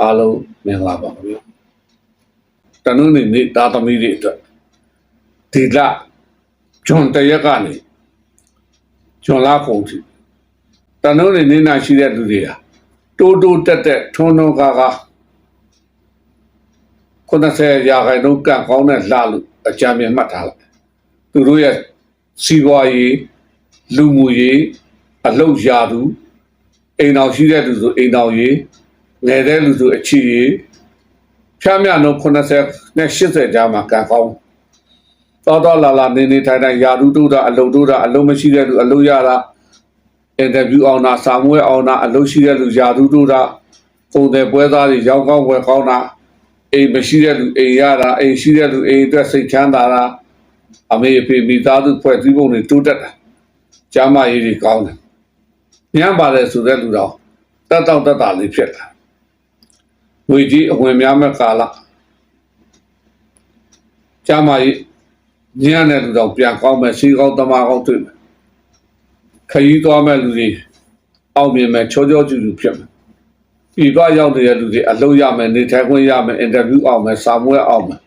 အားလုံးမင်္ဂလာပါခင်ဗျာတနုနေနေသားသမီးတွေအတွက်ဒီလဂျွန်တရက်ကနေဂျွန်လာဖုန်တီတနုနေနေနာရှိတဲ့လူတွေဟာတိုးတိုးတက်တက်ထုံထုံကားကား90ရာခိုင်နှုန်းကန့်ကောင်းတဲ့လှလို့အကြံဉာဏ်မှတ်ထားလိုက်သူတို့ရဲ့စီးပွားရေးလူမှုရေးအလုပ်ရာထူးအိမ်တော်ရှိတဲ့လူဆိုအိမ်တော်ရေး ငယ်တဲ့လူဆိုအချီရေးဖြားမြနှုန်း90နဲ့80ကြားမှာကန့်ကောင်းတော်တော်လာလာနေနေထိုင်ထိုင်ရာထူးတိုးတာအလုပ်တိုးတာအလုပ်မရှိတဲ့လူအလုပ်ရတာအင်တာဗျူးအောင်တာစာမွေးအောင်တာအလုပ်ရှိတဲ့လူရာထူးတိုးတာပုံတယ်ပွဲသားတွေရောင်းကောင်းဝယ်ကောင်းတာအိမ်မရှိတဲ့လူအိမ်ရတာအိမ်ရှိတဲ့လူအိမ်အတွက်စိတ်ချမ်းသာတာအမေအဖေမိသားစုဖွဲ့စည်းပုံတွေတိုးတက်တာကျမ်းမာရေးတွေကောင်းတယ်ညံပါလေဆိုတဲ့လူတော်တက်တော့တက်တာလေးဖြစ်လာ ငွေကြီးအဝင်များမဲ့ကာလကျမ်းမာရေးညံတဲ့လူတော်ပြန်ကောင်းမဲ့စီကောင်းတမကောင်းတွေ့မယ်ခရီးသွားမဲ့လူတွေအောင်မြင်မဲ့ချောချောကျူကျူဖြစ်မယ်ဒီဘရောက်နေတဲ့လူတွေအလုပ်ရမယ်နေထိုင်ခွင့်ရမယ်အင်တာဗျူးအောင်မယ်စာမွေးအောင်မယ်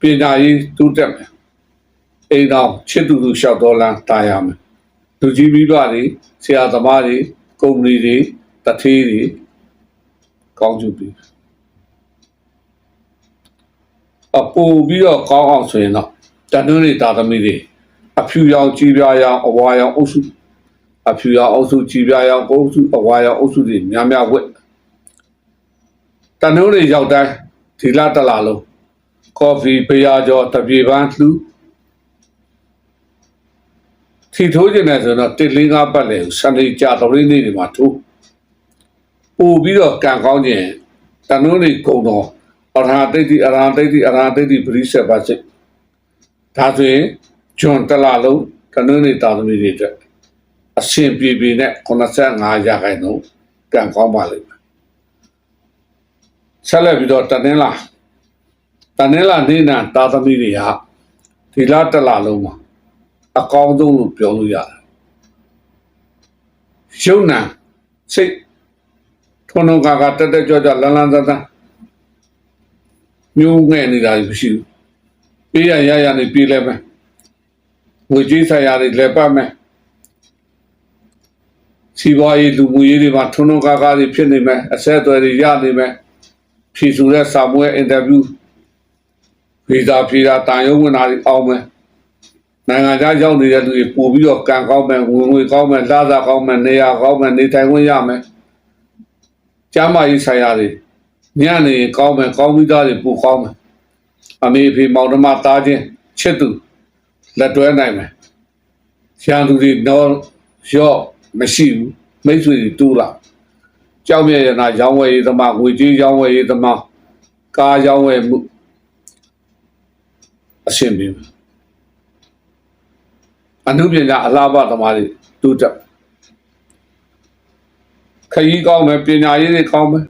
ပညာရေးတိုးတက်မယ်အိမ်တော်ချစ်သူသူလျှောက်တော်လမ်းတာရမယ်လူကြီးမိဘတွေဆရာသမားတွေကုမ္ပဏီတွေတထေးတွေ ကောင်းကျိုးပြီးအပူပြီးတော့ကောင်းအောင်ဆိုရင်တော့တန်တွင်းတွေတာသမီတွေအဖြူရောင်ကြီးပြားရောင်အဝါရောင်အုပ်စုအဖြူရောင်အုပ်စုကြီးပြားရောင်အုပ်စုအဝါရောင်အုပ်စုတွေများများဝက်တန်တွင်းတွေရောက်တိုင်းဒီလာတလာလုံးကော်ဖီဘီယာကျော်တပြေပန်းလှူထီထိုးခြင်းနဲ့ဆိုတော့တစ်လေးငါးပတ်လေစနေကြတော်ရင်းနေ့တွေမှာထိုး ပို့ပြီးတော့ကံကောင်းခြင်းတန်တွင်းတွေကုံတော်အရာတိတ်တိအရာတိတ်တိအရာတိတ်တိပရိစ္ဆေပါစိတ်ဒါဆိုရင်ဂျွန်တလာလုံးတနည်းနေတာသမီးတွေအတွက်အရှင်ပြေပြေနဲ့85ရာခိုင်နှုန်းကံကောင်းပါလိမ့်မယ်ဆက်လက်ပြီးတော့တနင်္လာတနင်္လာနေ့နာတာသမီးတွေဟာဒီလတလာလုံးမှာအကောင်းဆုံးလို့ပြောလို့ရတယ်ရှုံနာစိတ် ထုံထုံကာကာတက်တက်ကြွကြွလန်းလန်းတန်းတန်းမျိုးငဲ့နေတာမရှိဘူးပေးရရရနေပြေးလဲမယ်ငွေကြေးဆိုင်ရာတွေလည်းပတ်မယ်စီးပွားရေးလူမှုရေးတွေမှာထုံထုံကာကာတွေဖြစ်နေမယ်အဆက်အသွယ်တွေရနေမယ်ဖြည့်စုတဲ့စာမွေးအင်တာဗျူးဗီဇာဖြေတာတန်ရုံးဝင်တာတွေအောင်မယ်နိုင်ငံခြားရောက်နေတဲ့လူတွေပို့ပြီးတော့ကံကောင်းမယ်ဝင်ငွေကောင်းမယ်လာသာကောင်းမယ်နေရာကောင်းမယ်နေထိုင်ခွင့်ရမယ် ကျမ်းမာရေးဆိုင်ရာတွေညနေကောင်းမယ်ကောင်းပြီးသားတွေပို့ကောင်းမယ်အမေဖေမောင်နှမသားချင်းချစ်သူလက်တွဲနိုင်မယ်။ရန်သူတွေတော့ရော့မရှိဘူးမိတ်ဆွေတွေတူးလာကြောက်မြဲရနာရောင်းဝယ်ရေးသမားငွေကြေးရောင်းဝယ်ရေးသမားကားရောင်းဝယ်မှုအရှင်းပြီအနုပညာအလားပါသမားတွေတူးတက် ခရီးကောင်းမယ်ပညာရေးတွေကောင်းမယ်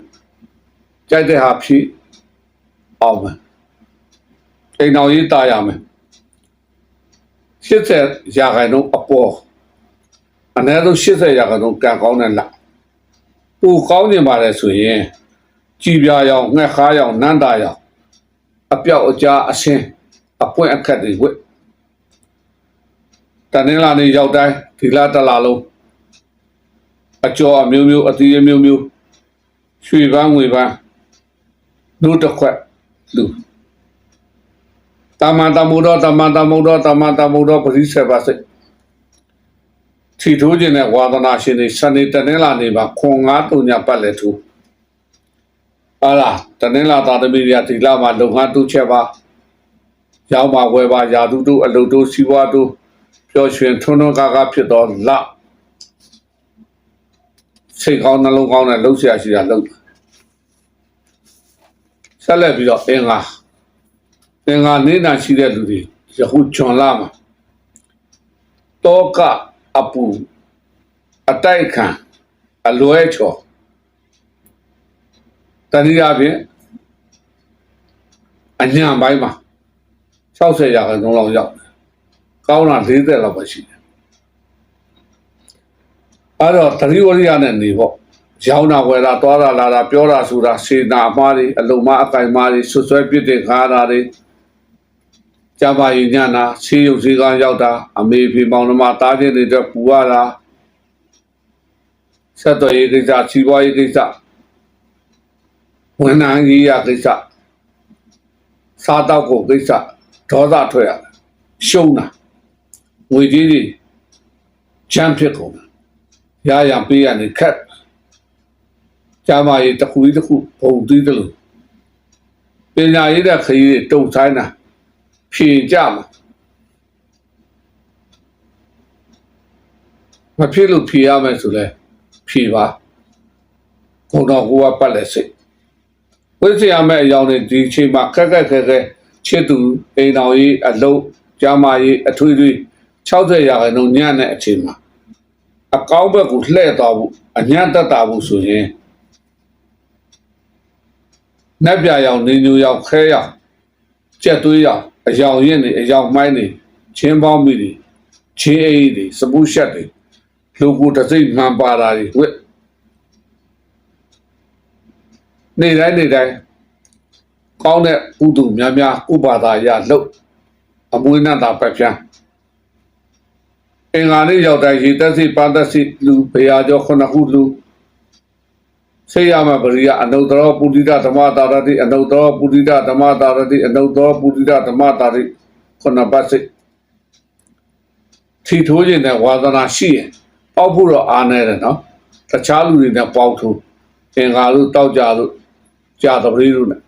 ကြိုက်တဲ့ဟာဖြည့်အောင်မယ်အိမ်တော်ရေးတာရမယ်80ရာခိုင်နှုန်းအပေါ်အနည်းဆုံး80ရာခိုင်နှုန်းကံကောင်းတဲ့လပူကောင်းနေပါလေဆိုရင်ကြည်ပြာရောင်ငှက်ခါရောင်နန်းတာရောင်အပြောက်အကြားအဆင်းအပွင့်အခက်တွေဝက်တနင်္လာနေ့ရောက်တိုင်းဒီလတလာလုံး အကျော်အမျိုးမျိုးအသီးအမျိုးမျိုးရွှေပန်းငွေပန်းနှုတ်တစ်ခွက်လူတမန်တမုဒ္ဒောတမန်တမုဒ္ဒောတမန်တမုဒ္ဒောပရိစ္ဆေပါစိတ်ထီထိုးခြင်းနဲ့ဝါသနာရှင်တွေစနေတနင်္လာနေ့မှာခွန်ငါးတုံညာပတ်လက်ထိုးဟာလားတနင်္လာသာသမီတွေကဒီလမှာလုံငါတူးချက်ပါရောင်းပါဝယ်ပါယာတုတို့အလုတို့စီးပွားတို့ပျော်ရွှင်ထွန်းထွန်းကားကားဖြစ်တော့လ စိတ်ကောင်းနှလုံးကောင်းနဲ့လှုပ်ရှားရှိတာလှုပ်ဆက်လက်ပြီးတော့အင်္ဂါသင်္ဃာနေတာရှိတဲ့လူတွေယခုဂျွန်လာမှာတောကအပူအတိုက်ခံအလွဲချော်တနည်းအားဖြင့်အညာပိုင်းမှာ60ရာခိုင်နှုန်းလောက်ရောက်တယ်ကောင်းတာ40လောက်ပဲရှိတယ် အဲ့တော့သတိဝရိယနဲ့နေပေါ့ရောင်းတာဝယ်တာသွားတာလာတာပြောတာဆိုတာစေနာအမှားတွေအလုံးမအကင်မားတွေဆွဆွဲပြစ်တဲ့ခါတာတွေကြပါရင်ညနာဆေးရုံဆေးကန်းရောက်တာအမေဖေမောင်နှမတားခြင်းတွေအတွက်ပူရတာဆက်တော်ရေးကိစ္စစီးပွားရေးကိစ္စဝန်ထမ်းကြီးရကိစ္စစားတော့ကိုကိစ္စဒေါသထွက်ရရှုံးတာငွေကြီးတွေချမ်းဖြစ်ကုန်တာ ရရပေးရနေခက်ကျမ်းမာရေးတစ်ခုကြီးတစ်ခုဘုံသီးတယ်လို့ပညာရေးတဲ့ခရီးတွေတုံဆိုင်တာဖြေကြမှာမဖြစ်လို့ဖြေရမယ်ဆိုလဲဖြေပါဘုံတော်ကိုကပတ်လက်စိတ်ဝိဇ္ဇာမဲ့အကြောင်းတွေဒီအချိန်မှာခက်ခက်ခဲခဲချစ်သူအိမ်တော်ကြီးအလုံးကျမ်းမာရေးအထွေထွေ60ရာခိုင်နှုန်းညံ့တဲ့အချိန်မှာ အကောင်းဘက်ကိုလှည့်သွားဖို့အညံ့တက်တာဖို့ဆိုရင်နက်ပြရောင်နေညူရောင်ခဲရောင်ကြက်သွေးရောင်အယောင်ရင့်နေအယောင်မိုင်းနေချင်းပေါင်းမိတွေချင်းအေးတွေစပူရှက်တွေလူကိုတစ်စိတ်မှန်ပါတာတွေဝက်နေတိုင်းနေတိုင်းကောင်းတဲ့ဥဒုများများဥပါဒါရလှုပ်အမွေးနဲ့တာပဲပြန် အင်္ဂါနေ့ရောက်တိုင်းရေသက်စီပါသက်စီလူဘေယာကျော်ခုနှစ်ခုလူဆေးရမပရိယအနုတ္တရောပုရိဒဓမ္မတာရတိအနုတ္တရောပုရိဒဓမ္မတာရတိအနုတ္တရောပုရိဒဓမ္မတာရတိခုနှစ်ပတ်စိထီထိုးခြင်းနဲ့ဝါသနာရှိရင်ပေါက်ဖို့တော့အားနေတယ်နော်တခြားလူတွေနဲ့ပေါက်ထိုးအင်္ဂါတို့တောက်ကြတို့ကြာတပရိတို့နဲ့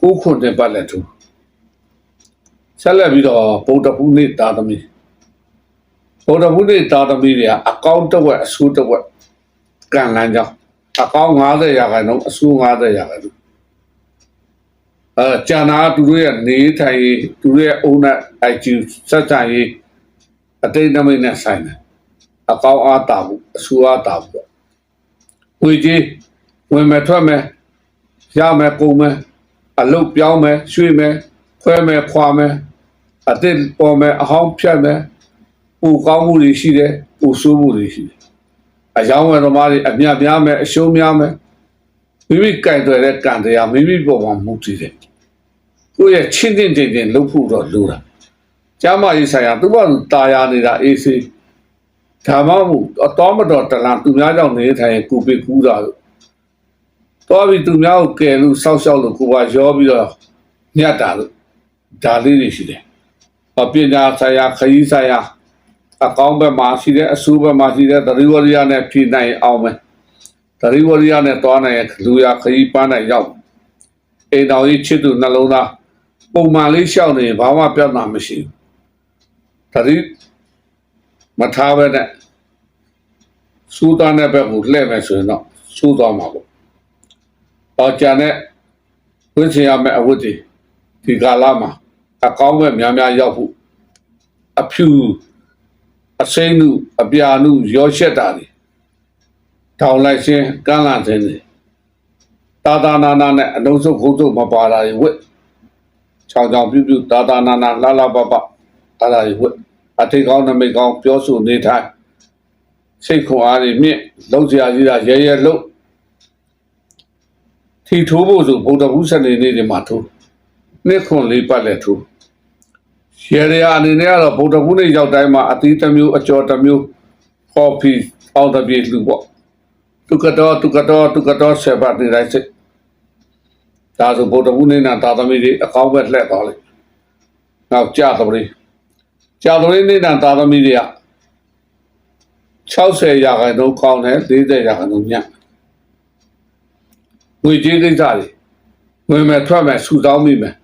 ကိုခွန်တဲ့ပတ်လက်ထိုးဆက်လက်ပြီးတော့ဗုဒ္ဓဘုနေ့တာသမီ ဗုဒ္ဓဘုနေ့တာသမီတွေကအကောင့်တစ်ဝက်အဆိုးတစ်ဝက်ကံလန်းကြောင်းအကောင့်90ရာခိုင်နှုန်းအဆိုး90ရာခိုင်နှုန်းအဲကျန်တာသူတို့ရဲ့နေထိုင်ရေးသူတို့ရဲ့အုံနဲ့ IQ စက်ကြရေးအတိတ်နမိတ်နဲ့ဆိုင်တယ်အကောင့်အားတာဘူးအဆိုးအားတာဘူးပေါ့ဝေကြီးဝင်မဲ့ထွက်မဲ့ရမဲ့ကုန်မဲ့အလုတ်ပြောင်းမဲ့ရွှေ့မဲ့ခွဲမဲ့ခွာမဲ့အတိတ်ပေါ်မဲ့အဟောင်းဖြတ်မဲ့ ပူကောင်းမှုတွေရှိတယ်ပူဆိုးမှုတွေရှိတယ်အယောင်းဝယ်သမားတွေအမြတ်များမဲ့အရှုံးများမဲ့မိမိကြိုက်တယ်တဲ့ကံတရားမိမိပေါ်မှာမူတည်တယ်ကိုယ့်ရဲ့ချင်းတင်တင်တင်လှုပ်ဖို့တော့လိုတာကျမ်းမာရေးဆိုင်ရာသူ့ဘာသူตายာနေတာအေးစေးဓမ္မမှုအတော်မတော်တလန်သူများကြောင့်နေထိုင်ရင်ကိုပိကူးတာလို့တော်ပြီသူများကိုကယ်လို့စောက်ရှောက်လို့ကိုပါရောပြီးတော့ညတ်တာလို့ဒါလေးတွေရှိတယ်။ပညာဆိုင်ရာခရီးဆိုင်ရာ အကောင်းဘက်မှာရှိတဲ့အဆူဘက်မှာရှိတဲ့သတိဝရိယနဲ့ဖြည့်နိုင်အောင်မယ်သတိဝရိယနဲ့တွားနိုင်လူရခရီးပန်းနိုင်ရောက်အိမ်တော်ကြီးချစ်သူနှလုံးသားပုံမှန်လေးရှောက်နေရင်ဘာမှပြဿနာမရှိဘူးသတိမထားဘဲနဲ့စူးသားတဲ့ဘက်ကိုလှည့်မယ်ဆိုရင်တော့စူးသွားမှာပေါ့။ပေါကြတဲ့ဝိဇ္ဇာမဲ့အဝတ်တွေဒီကာလမှာအကောင်းဘက်များများရောက်ဖို့အဖြူ အစိမ့်မှုအပြာမှုရောရှက်တာတွေထောင်လိုက်ခြင်းကမ်းလာခြင်းတွေတာတာနာနာနဲ့အလုံးစုံခုံးစုံမပါတာတွေဝက်ချောင်ချောင်ပြူပြူတာတာနာနာလှလှပပအဲ့ဒါတွေဝက်အထိတ်ကောင်းနမိတ်ကောင်းပြောဆိုနေထိုင်စိတ်ခွန်အားတွေမြင့်လုံးစရာကြီးတာရဲရဲလုံးထီထိုးဖို့ဆိုဗုဒ္ဓဘုစနေနေ့တွေမှာထိုးနှစ်ခွန်လေးပတ်လက်ထိုး ရေရအနေနဲ့ကတော့ဗုဒ္ဓဘုနေ့ရောက်တိုင်းမှာအသီးတစ်မျိုးအကျော်တစ်မျိုးကော်ဖီအောက်တစ်ပြေလှူပေါ့တုကတော့တုကတော့တုကတော့ဆေဘတ်နေလိုက်စစ်ဒါဆိုဗုဒ္ဓဘုနေ့နဲ့သာသမီတွေအကောင်းပဲလှည့်သွားလိုက်နောက်ကြာသမီးကြာသမီးနေ့နဲ့သာသမီတွေက60ရာခိုင်နှုန်းကောင်းတယ်40ရာခိုင်နှုန်းညံ့ငွေကြေးကိစ္စတွေဝင်မဲ့ထွက်မဲ့ဆူတောင်းမိမယ်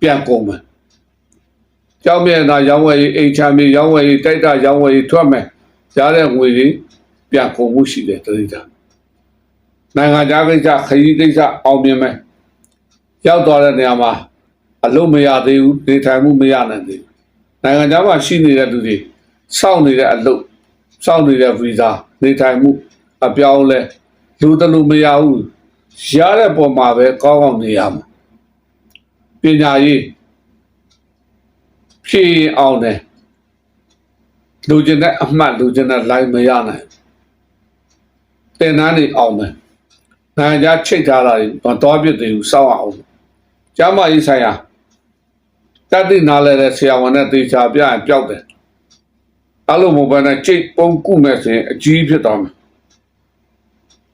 ပြန်ကုန်မယ် ကြောင်းမြန်တာရောင်းဝယ်ရေးအိမ်ချမ်းမြေရောင်းဝယ်ရေးတိုက်တာရောင်းဝယ်ရေးထွက်မယ်ရတဲ့ငွေတွေပြန်ကုန်မှုရှိတယ်တတိတာနိုင်ငံခြားကိစ္စခရီးကိစ္စအောင်မြင်မယ်ရောက်သွားတဲ့နေရာမှာအလုံးမရသေးဘူးနေထိုင်မှုမရနိုင်သေးဘူးနိုင်ငံခြားမှာရှိနေတဲ့လူတွေစောင့်နေတဲ့အလုပ်စောင့်နေတဲ့ဗီဇာနေထိုင်မှုအပြောင်းလဲလူတလူမရဘူးရတဲ့ပုံမှာပဲကောင်းကောင်းနေရမှာပညာရေး ဖြည့်ရင်အောင်တယ်လူကျင်တဲ့အမှတ်လူကျင်တဲ့ line မရနိုင်တင်နန်းနေအောင်မယ်နိုင်ငံခြားချိတ်ထားတာတွေမတော်ပြစ်သေးဘူးစောင့်အောင်ကျမ်းမာရေးဆိုင်ရာတတိနာလဲတဲ့ဆရာဝန်နဲ့တေချာပြရင်ပျောက်တယ်အဲ့လိုမဟုတ်ဘဲနဲ့ချိတ်ပုံကုမဲ့ဆိုရင်အကြီးဖြစ်သွားမယ်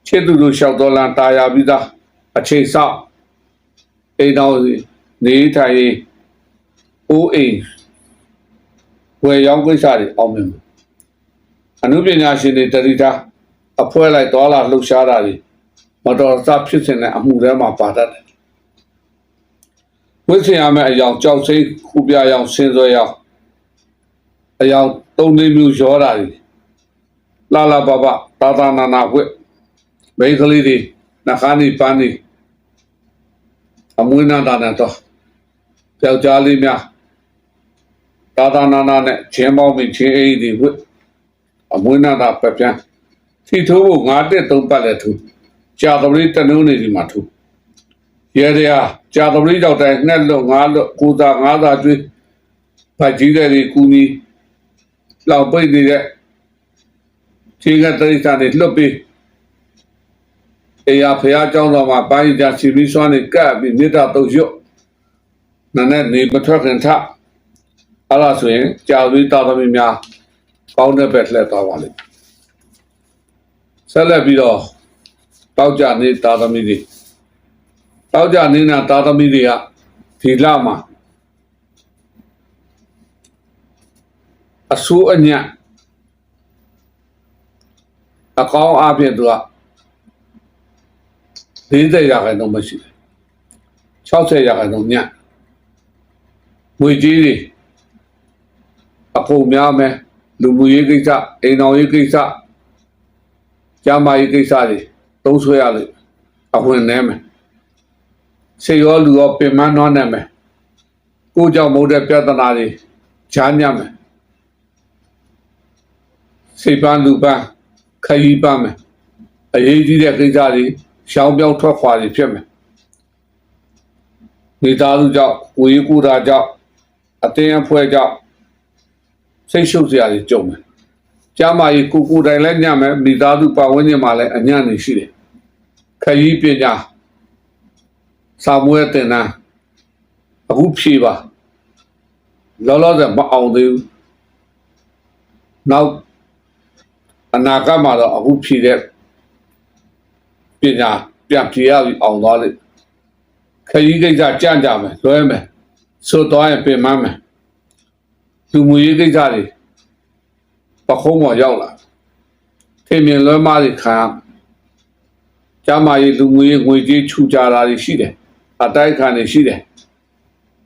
ချစ်သူတို့လျှောက်တော်လန်တာယာပြီးသားအချိန်ဆောက်အိမ်တော်နေထိုင်ရေးအိုးအိမ် ဝယ်ရောင်းကိစ္စတွေအောင်မြင်မယ်အနုပညာရှင်တွေတတိထားအဖွဲလိုက်တော်လာလှုပ်ရှားတာတွေမတော်တဆဖြစ်စဉ်တဲ့အမှုထဲမှာပါတတ်တယ်ဝိသင်ရမယ့်အယောင်ကြောက်စိတ်ခုပြရောင်ဆင်းစွဲရောင်အယောင်သုံးလေးမျိုးရောတာတွေလာလာပပတာတာနာနာဝိမိန်းကလေးတွေနှခါးနေပန်းနေအမွေးနာတာနဲ့တော့ယောက်ျားလေးများ တာတာနာနာနဲ့ချင်းပေါင်းပြီးချင်းအိမ်တွေဝိအမွေးနာတာပက်ပြန်ထီထိုးဖို့ငါတက်သုံးပတ်လက်ထူကြာသပတေးတနုံးနေဒီမှာထူရဲရကြာသပတေးကြောက်တိုင်းငှက်လွတ်ငါလွတ်ကိုသာငါသာကျွေးဗတ်ကြီးတဲ့ဒီကူနီလောက်ပိတ်နေတဲ့ခြေကတိရစ္ဆာန်တွေလွတ်ပြီးအေယာဖရာเจ้าတော်မှာပိုင်းကြစီပြီးစွမ်းနေကပ်ပြီးမေတ္တာတုတ်ရွတ်နနဲ့နေမထွက်ခင်ထ အဲ့ဒါဆိုရင်ကြာပြီးတာသမီများကောင်းတဲ့ဘက်လှည့်သွားပါလိမ့်ဆက်လက်ပြီးတော့တောက်ကြနေတာသမီတွေတောက်ကြနေတာတာသမီတွေကဒီလမှာအဆိုးအညံ့အကောင်းအပြင်သူက40ရာခိုင်နှုန်းမရှိတယ်60ရာခိုင်နှုန်းညံ့ငွေကြီးတွေ အကုန်များမယ်လူမှုရေးကိစ္စအိမ်တော်ရေးကိစ္စကျန်းမာရေးကိစ္စတွေသုံးဆွဲရလို့အဝင်နေမယ်စေရောလူရောပင်မနှောနေမယ်ကိုကြောင့်မဟုတ်တဲ့ပြဿနာတွေဈာညံ့မယ်စိတ်ပန်းလူပန်းခရီးပန်းမယ်အရေးကြီးတဲ့ကိစ္စတွေရှောင်းပြောင်းထွက်ခွာတွေဖြစ်မယ်မိသားစုကြောင့်ကိုယ်ကူတာကြောင့်အတင်းအဖွဲကြောင့် စိတ်ရှုပ်စရာတွေကြုံမယ်ကျမ်းမာရေးကိုကိုယ်တိုင်လည်းညံ့မယ်မိသားစုပတ်ဝန်းကျင်မှာလည်းအညံ့နေရှိတယ်ခရီးပညာစာမွေးတင်တာအခုဖြေပါလောလောဆယ်မအောင်သေးဘူးနောက်အနာဂတ်မှာတော့အခုဖြေတဲ့ပညာပြန်ဖြေရပြီးအောင်သွားလိမ့်ခရီးကိစ္စကြံ့ကြမယ်လွဲမယ်ဆိုတော့ရင်ပြင်မမယ် လူမှုရေးကိစ္စတွေပခုံးပေါ်ရောက်လာထင်မြင်လွဲမှားတွေခံရကျမ်းမာရေးလူမှုရေးငွေကြေးချူကြတာတွေရှိတယ်အတိုက်ခံတွေရှိတယ်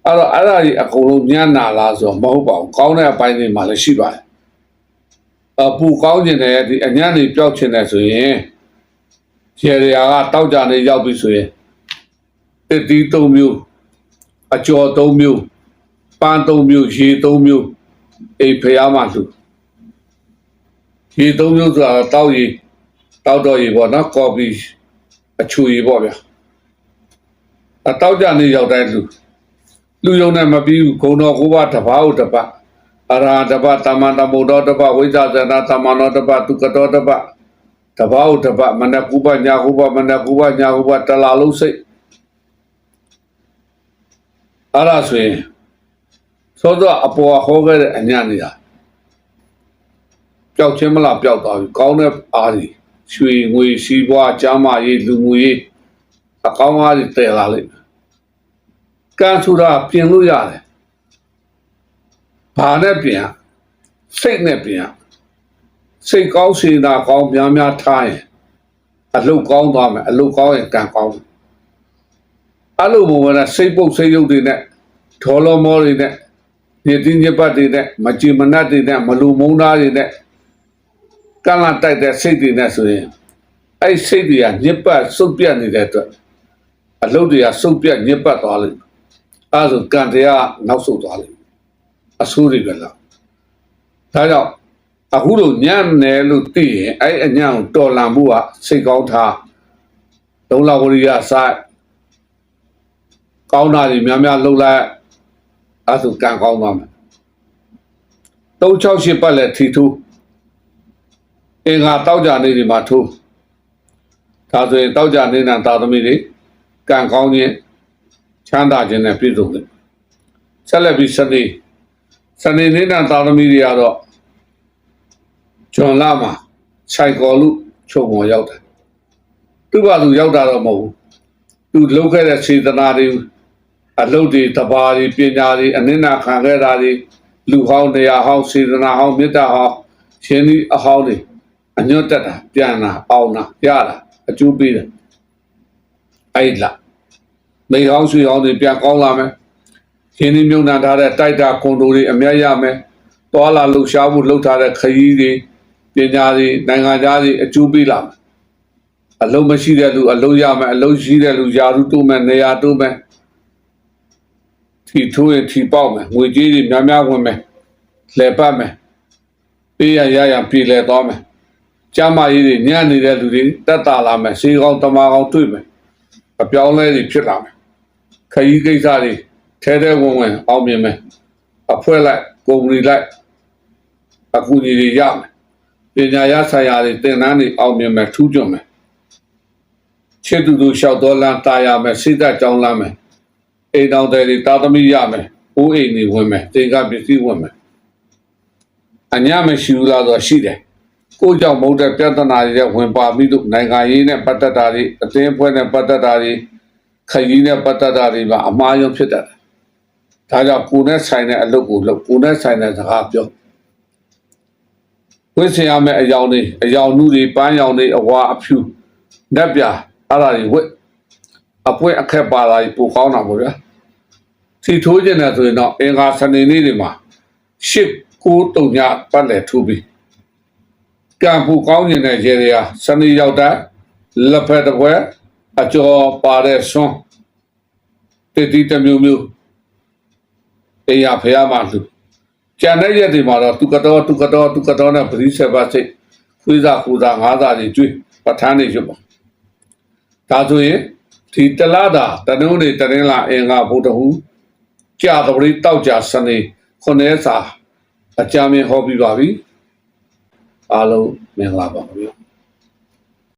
အဲ့တော့အဲ့ဒါကြီးအကုန်လုံးညံ့နာလားဆိုတော့မဟုတ်ပါဘူးကောင်းတဲ့အပိုင်းတွေမှာလည်းရှိပါတယ်အပူကောင်းကျင်တဲ့ဒီအညံ့တွေပျောက်ချင်တယ်ဆိုရင်ရေရရာကတောက်ကြနေရောက်ပြီဆိုရင်တစ်တီး၃မျိုးအကျော်၃မျိုးပန်း၃မျိုးရေ၃မျိုး အိမ်ဖျားမှလူရေ၃မျိုးဆိုတာတောက်ရေတောက်တော့ရေပေါ့နော်ကော်ဖီအချူရေပေါ့ဗျာအတောက်ကြနေရောက်တိုင်းလူလူယုံနဲ့မပြီးဘူးဂုံတော်ကိုဘတပါးဟုတ်တပတ်အရဟတပတ်တမန်တမုဒ္ဒောတပတ်ဝိဇ္ဇာဇနာတမနောတပတ်သူကတောတပတ်တပါးဟုတ်တပတ်မနကုပညာကုပမနကုပညာကုပတလာလုံးစိတ်အဲ့ဒါဆိုရင် သောတော့အပေါ်ဟောခဲ့တဲ့အညံ့နေတာပျောက်ချင်းမလားပျောက်သွားပြီကောင်းတဲ့အားတွေရွှေငွေစီးပွားကျမ်းမာရေးလူမှုရေးအကောင်းအားတွေတည်လာလိမ့်မယ်ကံဆိုတာပြင်လို့ရတယ်ဘာနဲ့ပြင်စိတ်နဲ့ပြင်စိတ်ကောင်းစေတာကောင်းများများထားရင်အလုတ်ကောင်းသွားမယ်အလုတ်ကောင်းရင်ကံကောင်းအဲ့လိုမျိုးကစိတ်ပုတ်စိတ်ရုပ်တွေနဲ့ဒေါ်လမောတွေနဲ့ နေတင်းညပတ်တွေနဲ့မကြည်မနတ်တွေနဲ့မလူမုန်းသားတွေနဲ့ကန့်လန့်တိုက်တဲ့စိတ်တွေနဲ့ဆိုရင်အဲ့စိတ်တွေကညစ်ပတ်စုပ်ပြတ်နေတဲ့အတွက်အလုပ်တွေကစုပ်ပြတ်ညစ်ပတ်သွားလိမ့်မယ်အဲဒါဆိုကံတရားနောက်ဆုတ်သွားလိမ့်မယ်အဆိုးတွေပဲလားဒါကြောင့်အခုလိုညံ့တယ်လို့သိရင်အဲ့အညံ့ကိုတော်လန်မှုကစိတ်ကောင်းထားဒုံလာဝရိယဆိုင်ကောင်းတာတွေများများလှုပ်လိုက် အဲဆိုကံကောင်းသွားမယ်368ပတ်လက်ထီထူးအင်္ဂါတောက်ကြနေဒီမှာထိုးဒါဆိုရင်တောက်ကြနေတာသာသမီတွေကံကောင်းခြင်းချမ်းသာခြင်းနဲ့ပြည့်စုံတယ်ဆက်လက်ပြီးစနေစနေနေတာသာသမီတွေကတော့ဂျွန်လာမှာစိုက်ကော်လူချုပ်ပေါ်ရောက်တယ်သူ့ဘာသူရောက်တာတော့မဟုတ်ဘူးသူလုပ်ခဲ့တဲ့စေတနာတွေ အလုပ်တွေတဘာတွေပညာတွေအနစ်နာခံခဲ့တာတွေလူဟောင်းတရားဟောင်းစေတနာဟောင်းမေတ္တာဟောင်းရှင်ဒီအဟောင်းတွေအညွတ်တက်တာပြန်လာအောင်လာရတာအကျိုးပေးတယ်အဲ့လာမိဟောင်းဆွေဟောင်းတွေပြန်ကောင်းလာမယ်ရှင်ဒီမြုံနာထားတဲ့တိုက်တာကွန်ဒိုတွေအများရမယ်တွာလာလှူရှားမှုလှုပ်ထားတဲ့ခရီးတွေပညာတွေနိုင်ငံသားတွေအကျိုးပေးလာမယ်အလုံးမရှိတဲ့လူအလုံးရမယ်အလုံးရှိတဲ့လူယာရုတိုးမယ်နေရာတိုးမယ် ထီထိုးရင်ထီပေါက်မယ်ငွေကြေးတွေများများဝင်မယ်လှည့်ပတ်မယ်ပေးရရရပြည်လဲသွားမယ်ကျမ်းမာရေးတွေညံ့နေတဲ့လူတွေတက်တာလာမယ်စေကောင်းတမာကောင်းတွေ့မယ်အပြောင်းလဲတွေဖြစ်လာမယ်ခရီးကိစ္စတွေထဲထဲဝင်ဝင်အောင်မြင်မယ်အဖွဲ့လိုက်ကုမ္ပဏီလိုက်အကူအညီတွေရမယ်ပညာရဆိုင်ရာတွေသင်တန်းတွေအောင်မြင်မယ်ထူးချွန်မယ်ချစ်သူတို့လျှောက်တော်လမ်းတာရမယ်စိတ်သက်ကြောင်းလမ်းမယ် အိမ်တော်တွေတာသမီရမယ်။အိုးအိမ်တွေဝင်မယ်။တင်ကပစ္စည်းဝင်မယ်။အညာမရှိဘူးလားဆိုတော့ရှိတယ်။ကိုကြောင့်မဟုတ်တဲ့ပြဿနာတွေနဲ့ဝင်ပါမိလို့နိုင်ငံရေးနဲ့ပတ်သက်တာတွေအသင်းအဖွဲ့နဲ့ပတ်သက်တာတွေခရီးနဲ့ပတ်သက်တာတွေပါအမှားယွင်းဖြစ်တတ်တယ်။ဒါကြောင့်ကိုယ်နဲ့ဆိုင်တဲ့အလုပ်ကိုလုပ်ကိုယ်နဲ့ဆိုင်တဲ့စကားပြောဝိဆင်ရမယ့်အယောင်တွေအယောင်နုတွေပန်းယောင်တွေအဝါအဖြူဓာတ်ပြအဲ့ဒါတွေဝတ် အပွဲအခက်ပါတာကြီးပိုကောင်းတာပေါ့ဗျာစီထိုးကျင်တယ်ဆိုရင်တော့အင်္ဂါစနေနေ့တွေမှာရှစ်ကိုတုံညပတ်လည်ထိုးပြီးကံပူကောင်းကျင်တဲ့ရေတွေဟာစနေရောက်တဲ့လက်ဖက်တစ်ပွဲအကျော်ပါတဲ့ဆွန်းတတိတစ်မျိုးမျိုးအေးရဖះမှာလူကျန်တဲ့ရက်တွေမှာတော့သူကတော့သူကတော့သူကတော့နဲ့ပရိစေပါစိတ်ခွေးစားခူစားငါးစားတွေကျွေးပဋ္ဌာန်းတွေရွတ်ပါဒါဆိုရင် ဒီတလတာတနုံးနေတရင်လာအင်္ဂါဘုဒ္ဓဟူကြာတပရိတောက်ကြာစနေခုနှစ်စာအကြမ်းမြင်ဟောပြီးပါပြီအားလုံးမင်္ဂလာပါခင်ဗျာ